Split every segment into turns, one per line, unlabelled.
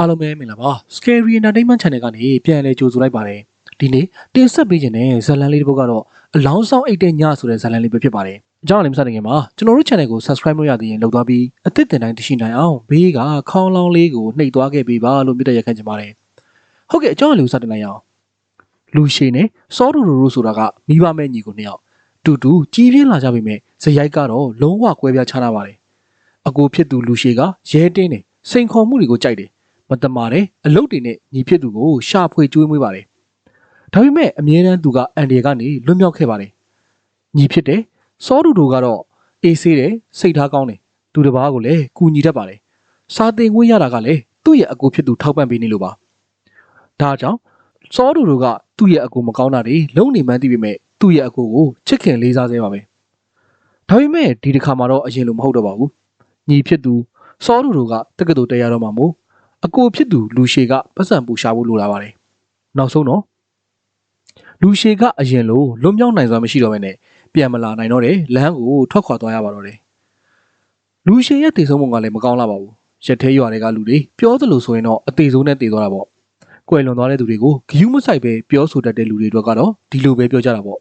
အားလုံးပဲမင်္ဂလာပါ Scary Entertainment Channel ကနေပြန်လည်ကြိုဆိုလိုက်ပါတယ်ဒီနေ့တင်ဆက်ပေးခြင်းတဲ့ဇာတ်လမ်းလေးတစ်ပုဒ်ကတော့အလောင်းဆောင်အိတ်တဲ့ညဆိုတဲ့ဇာတ်လမ်းလေးပဲဖြစ်ပါတယ်အကြောင်းအလည်းမစတဲ့ခင်မှာကျွန်တော်တို့ channel ကို subscribe လုပ်ရသေးရင်လုပ်သွားပြီးအသစ်တင်တိုင်းတရှိနိုင်အောင်ဘေးကခေါင်းလောင်းလေးကိုနှိပ်သွားခဲ့ပေးပါလို့မြစ်တဲ့ရက်ခန့်ချင်ပါတယ်ဟုတ်ကဲ့အကြောင်းအလည်းစတင်လိုက်ရအောင်လူရှည်နဲ့စောတူတူတို့ဆိုတာကမိဘမဲ့ညီကိုနှစ်ယောက်တူတူကြီးပြင်းလာကြပြီမဲ့ဇယိုက်ကတော့လုံးဝကွဲပြားခြားနာပါတယ်အကိုဖြစ်သူလူရှည်ကရဲတင်းတယ်စိန်ခေါ်မှုတွေကိုကြိုက်တယ် မတမာတဲ့အလုတ်တွေနဲ့ညီဖြစ်သူကိုရှာဖွေကျွေးမွေးပါတယ်။ဒါပေမဲ့အမြဲတမ်းသူကအန်ဒီကနေလွတ်မြောက်ခဲ့ပါတယ်။ညီဖြစ်တဲ့စောတူတူကတော့အေးဆေးတယ်စိတ်ထားကောင်းတယ်သူတစ်ပါးကိုလည်းကူညီတတ်ပါတယ်။စာသင်ခွင့်ရတာကလည်းသူ့ရဲ့အကူဖြစ်သူထောက်ပံ့ပေးနေလို့ပါ။ဒါကြောင့်စောတူတူကသူ့ရဲ့အကူမကောင်းတာတွေလုံနေမှန်းသိပေမဲ့သူ့ရဲ့အကူကိုချစ်ခင်လေးစားသေးပါပဲ။ဒါပေမဲ့ဒီတစ်ခါမှာတော့အရင်လိုမဟုတ်တော့ပါဘူး။ညီဖြစ်သူစောတူတူကတက္ကသိုလ်တရားတော်မှာမို့ အကိုဖြစ်သူလူရှေကပတ်စံပူရှာဖို့လိုလာပါတယ်။နောက်ဆုံးတော့လူရှေကအရင်လိုလွတ်မြောက်နိုင်စွာမရှိတော့ဘဲနဲ့ပြန်မလာနိုင်တော့တဲ့လမ်းကိုထွက်ခွာသွားရပါတော့တယ်။လူရှေရဲ့တည်ဆုံးပုံကလည်းမကောင်းလာပါဘူး။ရက်သေးရွာတွေကလူတွေပြောသလိုဆိုရင်တော့အသေးဆုံးနဲ့တည်သွားတာပေါ့။ကွယ်လွန်သွားတဲ့သူတွေကိုဂယုမဆိုင်ပဲပြောဆိုတတ်တဲ့လူတွေအတွက်ကတော့ဒီလိုပဲပြောကြတာပေါ့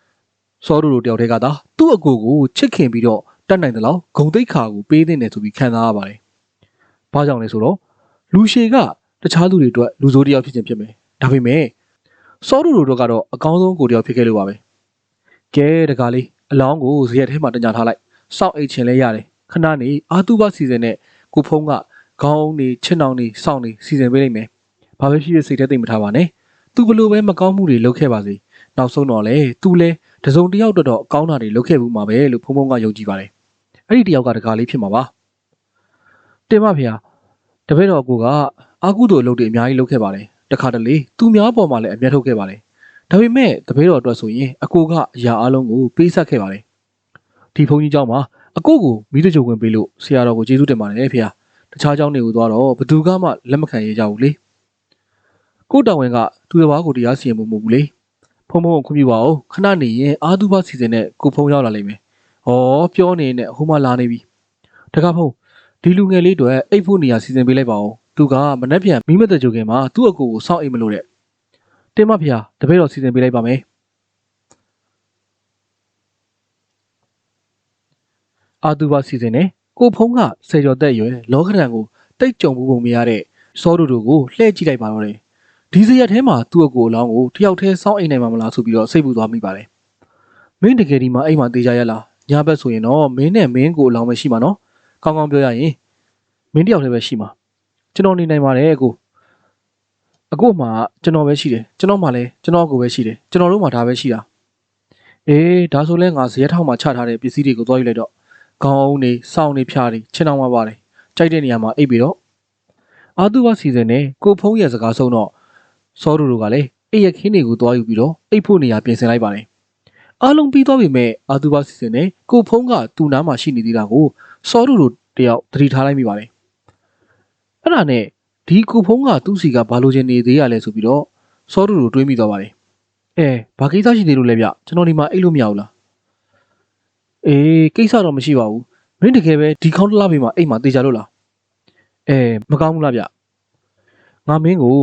။စောဒူတို့တယောက်တည်းကသာသူ့အကိုကိုချစ်ခင်ပြီးတော့တတ်နိုင်တယ်လို့ဂုံတိတ်ခါကိုပေးတဲ့နယ်ဆိုပြီးခံစားရပါတယ်။ဘာကြောင့်လဲဆိုတော့ လူရှည်ကတခြားလူတွေအတွက်လူဆိုးတစ်ယောက်ဖြစ်ခြင်းဖြစ်မယ်။ဒါပေမဲ့စောဒူတို့ကတော့အကောင်းဆုံးကိုယ်တစ်ယောက်ဖြစ်ခဲ့လို့ပါပဲ။ကဲတကားလေးအလောင်းကိုဇရက်ထဲမှာတညာထားလိုက်။စောင့်အိတ်ချင်လဲရတယ်။ခဏနေအာတူဘစီစဉ်နဲ့ကိုဖုံးကခေါင်းနေချစ်နှောင်နေစောင့်နေစီစဉ်ပေးလိုက်မယ်။ဘာပဲဖြစ်ဖြစ်စိတ်ထဲသိမ့်မထားပါနဲ့။ तू ဘလို့ပဲမကောင်းမှုတွေလုပ်ခဲ့ပါစေ။နောက်ဆုံးတော့လေ तू လဲတစုံတစ်ယောက်တော့တော့အကောင်းတာတွေလုပ်ခဲ့ဘူးမှာပဲလို့ဖုံးဖုံးကယုံကြည်ပါတယ်။အဲ့ဒီတစ်ယောက်ကတကားလေးဖြစ်မှာပါ။တင်မဖေ။ တပည့်တော်ကိုကအာကုသိုလ်အလုပ်တွေအများကြီးလုပ်ခဲ့ပါတယ်တခါတလေသူများပေါ်မှာလည်းအမျက်ထုတ်ခဲ့ပါတယ်ဒါပေမဲ့တပည့်တော်အတွက်ဆိုရင်အကိုကအရာအလုံးကိုပေးဆက်ခဲ့ပါတယ်ဒီဘုန်းကြီးเจ้าမှာအကိုကိုမိတကြုံဝင်ပေးလို့ဆရာတော်ကိုကျေးဇူးတင်ပါတယ်ဖေ။တခြားเจ้าတွေကိုသွားတော့ဘသူကမှလက်မခံရကြဘူးလေကိုတောင်ဝင်ကသူတစ်ပါးကိုတရားစီရင်မှုမဟုတ်ဘူးလေဖုံဖုံကိုခွင့်ပြုပါဦးခဏနေရင်အာသူဘစီစဉ်နဲ့ကိုဖုံရောက်လာလိမ့်မယ်ဟောပြောနေနဲ့ဟိုမှလာနေပြီတခါဖုံ ဒီလူငယ်လေးတွေအိတ်ဖို့နေရာစီစဉ်ပေးလိုက်ပါဦးသူကမနှက်ပြန်မိမတဲ့ကြိုခင်မှာသူ့အကိုကိုစောင့်အိမ်မလို့တဲ့တင်မဖေဟာတပည့်တော်စီစဉ်ပေးလိုက်ပါမယ်အာသူဘစီစဉ်နဲ့ကိုဖုံးကဆယ်ကျော်သက်ရွယ်လောကရန်ကိုတိတ်ကြုံမှုပုံမရတဲ့စောတူတူကိုလှည့်ကြည့်လိုက်ပါတော့တယ်ဒီစရက်ထဲမှာသူ့အကိုအလောင်းကိုတယောက်တည်းစောင့်အိမ်နိုင်မှာမလားဆိုပြီးတော့စိတ်ပူသွားမိပါတယ်မင်းတကယ်ဒီမှာအိမ်မှာတေးကြရလားညဘက်ဆိုရင်တော့မင်းနဲ့မင်းကိုအလောင်းပဲရှိမှာနော် ကောင်းကောင်းပြောရရင်မင်းတယောက်တည်းပဲရှိမှာကျွန်တော်နေနိုင်ပါတယ်အကိုအကိုမှကျွန်တော်ပဲရှိတယ်ကျွန်တော်မှလည်းကျွန်တော်အကိုပဲရှိတယ်ကျွန်တော်တို့မှဒါပဲရှိတာအေးဒါဆိုလဲငါဇရက်ထောက်မှာချထားတဲ့ပစ္စည်းတွေကိုသွားယူလိုက်တော့ခေါင်းအုံးနေစောင်းနေဖြားနေချင်းအောင်မပါတယ်ကြိုက်တဲ့နေရာမှာအိပ်ပြီးတော့အာသူဘစီစဉ်နဲ့ကိုဖုံးရဲ့စကားဆုံးတော့စောဒူတို့ကလည်းအိပ်ရခင်းတွေကိုသွားယူပြီးတော့အိပ်ဖို့နေရာပြင်ဆင်လိုက်ပါတယ်အားလုံးပြီးသွားပြီမဲ့အာသူဘစီစဉ်နဲ့ကိုဖုံးကသူ့နားမှာရှိနေသေးတာကို စောဒူတို့တယောက်သတိထားလိုက်မိပါတယ်အဲ့ဒါနဲ့ဒီကိုဖုံးကသူ့စီကဘာလို့ချင်နေသေးရလဲဆိုပြီးတော့စောတူတူတွေးမိသွားပါတယ်အဲဘာကိစ္စရှိသေးလို့လဲဗျကျွန်တော်ဒီမှာအိတ်လို့မရဘူးလားအေးကိစ္စတော့မရှိပါဘူးမင်းတကယ်ပဲဒီခေါင်းတလားဘေးမှာအိတ်မှာတေချာလို့လားအဲမကောင်းဘူးလားဗျငါမင်းကို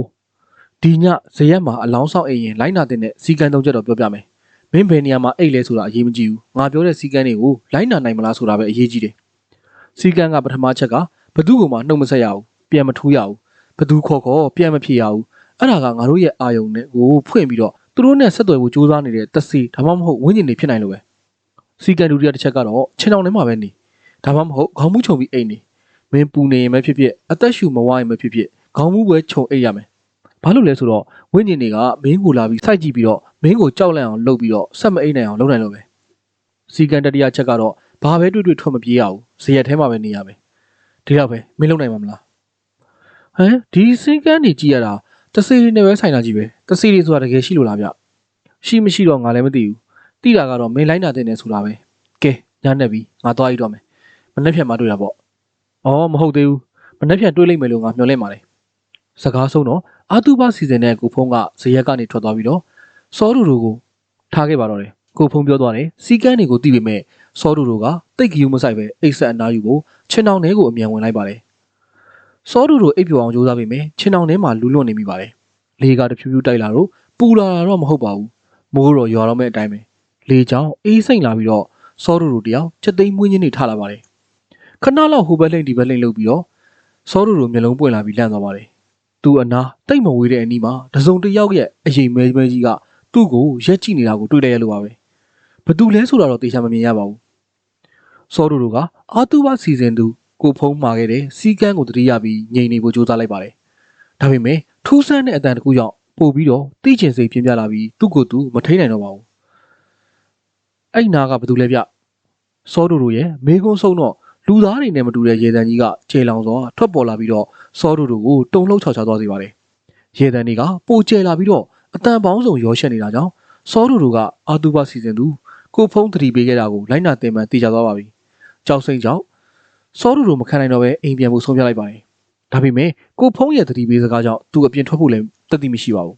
ဒီညဇရက်မှာအလောင်းဆောက်အိမ်ရင်လိုင်းနာတဲ့နဲ့စီကံသုံးချက်တော့ပြောပြမယ်မင်းဘယ်နေရာမှာအိတ်လဲဆိုတာအရေးမကြီးဘူးငါပြောတဲ့စီကံတွေကိုလိုင်းနာနိုင်မလားဆိုတာပဲအရေးကြီးတယ် စီကံကပထမချက်ကဘသူ့ကိုမှနှုတ်မဆက်ရဘူးပြန်မထူးရဘူးဘသူခေါ်ခေါ်ပြန်မဖြစ်ရဘူးအဲ့ဒါကငါတို့ရဲ့အာယုံနဲ့ကိုဖွင့်ပြီးတော့သူတို့နဲ့ဆက်သွယ်ဖို့ကြိုးစားနေတဲ့တက်စီဒါမှမဟုတ်ဝင်းကျင်တွေဖြစ်နိုင်လို့ပဲစီကန်ဒူရီယာတစ်ချက်ကတော့ချင်းအောင်ထဲမှာပဲနေဒါမှမဟုတ်ခေါင်းမူးချုံပြီးအိတ်နေမင်းပူနေရင်ပဲဖြစ်ဖြစ်အသက်ရှူမဝရင်ပဲဖြစ်ဖြစ်ခေါင်းမူးပဲခြုံအိတ်ရမယ်ဘာလို့လဲဆိုတော့ဝင်းကျင်တွေကမင်းကိုလာပြီးစိုက်ကြည့်ပြီးတော့မင်းကိုကြောက်လန့်အောင်လုပ်ပြီးတော့ဆက်မအိတ်နိုင်အောင်လုပ်နိုင်လို့ပဲစီကန်တတိယချက်ကတော့ ဘာပဲတွေ့တွေ့ထွက်မပြေးရဘူးဇေယျထဲမှာပဲနေရမယ်ဒီတော့ပဲမင်းလုံနိုင်မှာမလားဟမ်ဒီစင်းကန်းနေကြည့်ရတာတစီတွေနဲ့ပဲဆိုင်တာကြီးပဲတစီတွေဆိုတာတကယ်ရှိလို့လားဗျရှိမရှိတော့ငါလည်းမသိဘူးတိတာကတော့မင်းလိုက်နာတဲ့နေဆိုတာပဲကဲညနေပြီငါသွားရတော့မယ်မနေ့ဖြန်မှတွေ့တာပေါ့အော်မဟုတ်သေးဘူးမနေ့ဖြန်တွေ့လိမ့်မယ်လို့ငါမျှော်လင့်ပါတယ်စကားဆုံးတော့အာတူဘာစီစဉ်တဲ့ကိုဖုံးကဇရက်ကနေထွက်သွားပြီးတော့စောဒူတို့ကိုထားခဲ့ပါတော့တယ်ကိုဖုံးပြောသွားတယ်စီကန်းတွေကိုတီးပေမဲ့ စောဒူတို့ကတိတ်ကယူမဆိုင်ပဲအိတ်ဆက်အနာယူကိုချင်းအောင်ထဲကိုအမြန်ဝင်လိုက်ပါတယ်စောတူတို့အိပ်ပျော်အောင်ကြိုးစားပေမယ့်ချင်းအောင်ထဲမှာလူလွတ်နေမိပါတယ်လေကတဖြူးဖြူးတိုက်လာတော့ပူလာတာတော့မဟုတ်ပါဘူးမိုးတော့ရွာတော့မဲ့အတိုင်းပဲလေချောင်းအေးစိမ့်လာပြီးတော့စောတူတို့တယောက်ချက်သိမ်းမွေးချင်းနေထလာပါတယ်ခဏလောက်ဟိုဘက်လိမ့်ဒီဘက်လိမ့်လုပ်ပြီးတော့စောတူတို့မျိုးလုံးပွင့်လာပြီးလန့်သွားပါတယ်သူအနာတိတ်မဝေးတဲ့အနီးမှာတစုံတစ်ယောက်ရဲ့အရင်မဲမဲကြီးကသူ့ကိုရက်ကြည့်နေတာကိုတွေ့လိုက်ရလို့ပါပဲဘသူလဲဆိုတာတော့တေချာမမြင်ရပါဘူး စောတူတို့ကအာတူဘစီစဉ်သူကိုဖုံးမာခဲ့တဲ့စီကန်းကိုတတိယပြီးငြိမ်နေဖို့ကြိုးစားလိုက်ပါတယ်ဒါပေမဲ့ထူးဆန်းတဲ့အတန်တစ်ခုကြောင့်ပို့ပြီးတော့တိကျင်စိတ်ပြင်းပြလာပြီးသူ့ကိုယ်သူမထိန်နိုင်တော့ပါဘူးအဲ့နာကဘသူလဲဗျစောတူတို့ရဲ့မေကွန်းဆုံးတော့လူသားတွေနဲ့မတူတဲ့ရေတံကြီးကခြေလောင်စွာထွက်ပေါ်လာပြီးတော့စောတူတို့ကိုတုံလှုပ်ချောက်ချသွားစေပါတယ်ရေတံတွေကပိုကျဲလာပြီးတော့အတန်ပေါင်းစုံရောရှက်နေတာကြောင့်စောတူတို့ကအာတူဘစီစဉ်သူကိုဖုံးတတိပေးခဲ့တာကိုလိုက်နာတင်မှန်သိကြသွားပါပြီ ကြောက်စိမ့်ကြောင့်စောတူတို့မခံနိုင်တော့ပဲအိမ်ပြန်ဖို့ဆုံးဖြတ်လိုက်ပါတယ်ဒါပေမဲ့ကိုဖုံးရဲ့တတိပေးစကားကြောင့်သူအပြင်ထွက်ဖို့လည်းတတိမရှိပါဘူး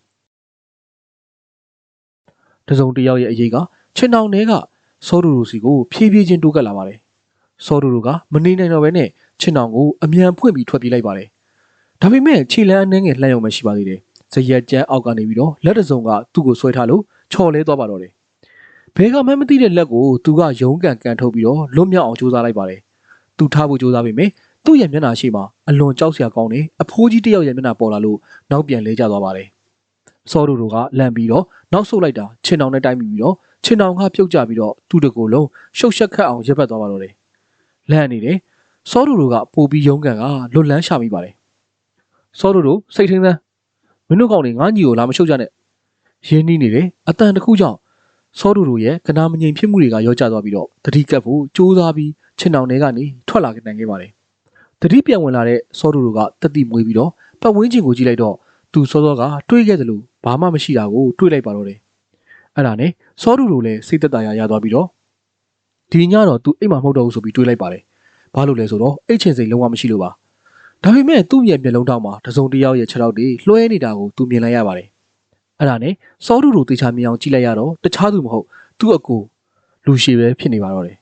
တစုံတစ်ယောက်ရဲ့အရေးကချင်းတောင်ထဲကစောတူတို့စီကိုဖြည်းဖြည်းချင်းတိုးကပ်လာပါတယ်စောတူတို့ကမနေနိုင်တော့ဘဲနဲ့ချင်းတောင်ကိုအမြန်ဖွင့်ပြီးထွက်ပြေးလိုက်ပါတယ်ဒါပေမဲ့ခြေလန်းအနှဲငယ်လှမ်းရုံပဲရှိပါသေးတယ်ဇရက်ကျန်းအောက်ကနေပြီးတော့လက်တစုံကသူ့ကိုဆွဲထားလို့ချော်လဲသွားပါတော့တယ် ဘဲကမှမသိတဲ့လက်ကိုသူကယုံကန်ကန်ထုတ်ပြီးတော့လွတ်မြောက်အောင်ကြိုးစားလိုက်ပါတယ်သူထားဖို့ကြိုးစားပေမဲ့သူ့ရဲ့မျက်နှာရှိမှာအလွန်ကြောက်စရာကောင်းတယ်အဖိုးကြီးတစ်ယောက်ရဲ့မျက်နှာပေါ်လာလို့နောက်ပြန်လဲကျသွားပါတယ်စောတူတို့ကလန့်ပြီးတော့နောက်ဆုတ်လိုက်တာချင်းတောင်နဲ့တိုက်မိပြီးတော့ချင်းတောင်ကပြုတ်ကျပြီးတော့သူ့တကူလုံးရှုပ်ရှက်ခတ်အောင်ရပ်ပတ်သွားပါတော့တယ်လန့်နေတယ်စောတူတို့ကပိုပြီးယုံကန်ကလွတ်လန်းရှာမိပါတယ်စောတူတို့စိတ်ထင်းသန်းမင်းတို့ကောင်တွေငါညီကိုလာမရှုပ်ကြနဲ့ရင်းနှီးနေတယ်အတန်တစ်ခုကြောင့် စောတူတို့ရဲ့ကနာမငြိမ်ဖြစ်မှုတွေကရောကျသွားပြီးတော့တတိကပ်ဖို့စူးစမ်းပြီးချင်းတောင်တွေကနေထွက်လာနိုင်ခဲ့ပါတယ်တတိပြန်ဝင်လာတဲ့စောတူတို့ကတတိမွေးပြီးတော့ပတ်ဝန်းကျင်ကိုကြည့်လိုက်တော့သူစောစောကတွေးခဲ့တယ်လို့ဘာမှမရှိတာကိုတွေးလိုက်ပါတော့တယ်အဲ့ဒါနဲ့စောတူတို့လည်းစိတ်သက်သာရရသွားပြီးတော့ဒီညတော့သူအိမ်မှာမဟုတ်တော့ဘူးဆိုပြီးတွေးလိုက်ပါတယ်ဘာလို့လဲဆိုတော့အိတ်ချင်စိတ်လုံးဝမရှိလို့ပါဒါပေမဲ့သူ့ရဲ့မျက်လုံးတောင်မှာတစုံတစ်ယောက်ရဲ့ခြေထောက်တွေလွှဲနေတာကိုသူမြင်လိုက်ရပါတယ် အဲ့ဒါနဲ့စောတူတို့တေချာမြင်အောင်ကြည့်လိုက်ရတော့တခြားသူမဟုတ်သူ့အကူလူရှိပဲဖြစ်နေပါတော့တယ်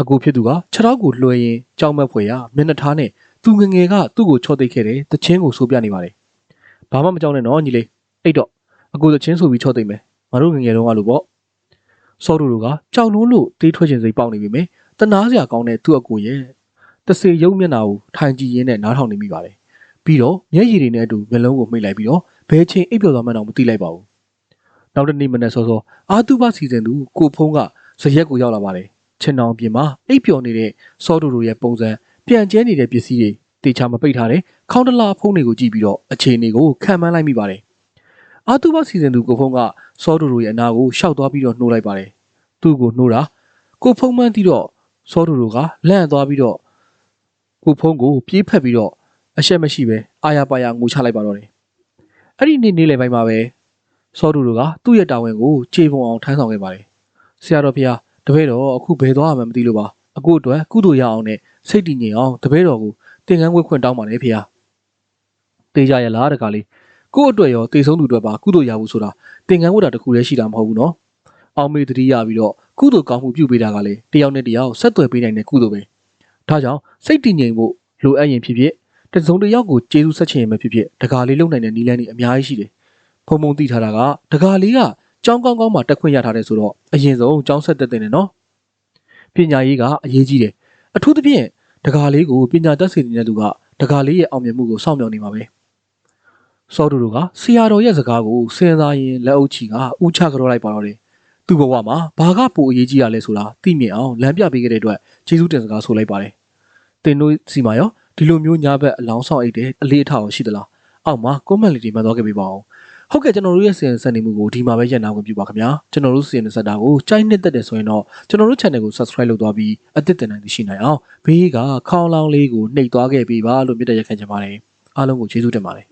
အကူဖြစ်သူကခြေထောက်ကိုလွှဲရင်ကြောက်မက်ဖွယ်ရမျက်နှာထားနဲ့သူငငယ်ကသူ့ကိုချော့သိပ်ခဲ့တယ်တချင်းကိုဆိုပြနေပါတယ်ဘာမှမကြောက်နဲ့နော်ညီလေးအိတ်တော့အကူတချင်းဆိုပြီးချော့သိပ်မယ်ငါတို့ငငယ်တုန်းကလို့ပေါ့စောတူတို့ကကြောက်လုံးလို့တေးထွက်ခြင်းစိတ်ပေါက်နေပြီမယ်တနာစရာကောင်းတဲ့သူ့အကူရဲ့တစေရုပ်မျက်နှာကိုထိုင်ကြည့်ရင်းနဲ့နားထောင်နေမိပါတယ် ပြီးတော့မျက်ရည်တွေနဲ့အတူမျက်လုံးကိုမှိတ်လိုက်ပြီးတော့ဘဲချင်းအိပ်ပျော်သွားမှန်းတော့မသိလိုက်ပါဘူးနောက်တစ်နေ့မနေ့စောစောအာတူဘစီစဉ်သူကိုဖုံးကဇရက်ကိုရောက်လာပါတယ်ချင်းတောင်ပြင်မှာအိပ်ပျော်နေတဲ့စောတူတို့ရဲ့ပုံစံပြန်ကျဲနေတဲ့ပစ္စည်းတွေတေချာမပိတ်ထားတဲ့ခေါင်းတလာဖုံးတွေကိုကြည့်ပြီးတော့အခြေအနေကိုခံမှန်းလိုက်မိပါတယ်အာတူဘစီစဉ်သူကိုဖုံးကစောတူတို့ရဲ့အနာကိုရှောက်သွားပြီးတော့နှိုးလိုက်ပါတယ်သူ့ကိုနှိုးတာကိုဖုံးမှန်းတီးတော့စောတူတို့ကလန့်သွားပြီးတော့ကိုဖုံးကိုပြေးဖက်ပြီးတော့ အရှက်မရှိပဲအာရပါရငိုချလိုက်ပါတော့တယ်အဲ့ဒီနေ့နေ့လယ်ပိုင်းမှာပဲစောတူတို့ကသူ့ရဲ့တာဝန်ကိုခြေပုံအောင်ထမ်းဆောင်ခဲ့ပါတယ်ဆရာတော်ဖျားတပည့်တော်အခုဘယ်သွားမှမသိလို့ပါအခုအတွက်ကုသိုလ်ရအောင်နဲ့စိတ်တည်ငြိမ်အောင်တပည့်တော်ကိုသင်္ကန်းဝတ်ခွင့်တောင်းပါတယ်ဖျားတေးကြရလားတကားလေးကို့အတွက်ရောတေဆုံးသူအတွက်ပါကုသိုလ်ရဖို့ဆိုတာသင်္ကန်းဝတ်တာတခုလည်းရှိတာမဟုတ်ဘူးနော်အောင်မေတတိရပြီးတော့ကုသိုလ်ကောင်းမှုပြုပေးတာကလည်းတယောက်နဲ့တယောက်ဆက်သွယ်ပေးနိုင်တဲ့ကုသိုလ်ပဲဒါကြောင့်စိတ်တည်ငြိမ်ဖို့လိုအပ်ရင်ဖြစ်ဖြစ် တစုံတစ်ယောက်ကိုကျေးဇူးဆက်ချင်ရင်ပဲဖြစ်ဖြစ်တကားလေးလုံနိုင်တဲ့နီလန်းတွေအများကြီးရှိတယ်ဖုံဖုံသိထားတာကတကားလေးကကြောင်းကောင်းကောင်းမှတက်ခွင့်ရထားတယ်ဆိုတော့အရင်ဆုံးကြောင်းဆက်တက်တဲ့နေနော်ပညာရေးကအရေးကြီးတယ်အထူးသဖြင့်တကားလေးကိုပညာတတ်စေနေတဲ့သူကတကားလေးရဲ့အောင်မြင်မှုကိုစောင့်မျှော်နေမှာပဲစောတူတို့ကဆရာတော်ရဲ့စကားကိုစဉ်းစားရင်လက်အုပ်ချီကဥချကြောလိုက်ပါတော့တယ်သူ့ဘဝမှာဘာကပိုအရေးကြီးရလဲဆိုတာသိမြင်အောင်လမ်းပြပေးခဲ့တဲ့အတွက်ကျေးဇူးတင်စကားဆိုလိုက်ပါတယ်တင်တို့စီမှာရော ဒီလိုမျိုးညာဘက်အလောင်းဆောင်အိတ်တဲ့အလေးအထားရှိသလားအောက်မှာ comment လေးတွေမှတ်သွားခဲ့ပေးပါအောင်ဟုတ်ကဲ့ကျွန်တော်တို့ရဲ့စီရင်ဆက်နေမှုကိုဒီမှာပဲညံ့နာခွင့်ပြုပါခင်ဗျာကျွန်တော်တို့စီရင်ဆက်တာကိုကြိုက်နှစ်သက်တယ်ဆိုရင်တော့ကျွန်တော်တို့ channel ကို subscribe လုပ်သွားပြီးအသစ်တင်နိုင်သိရှိနိုင်အောင်ဘေးကခေါင်းလောင်းလေးကိုနှိပ်သွားခဲ့ပေးပါလို့မြတ်တဲ့ရက်ခံချင်ပါတယ်အားလုံးကိုကျေးဇူးတင်ပါတယ်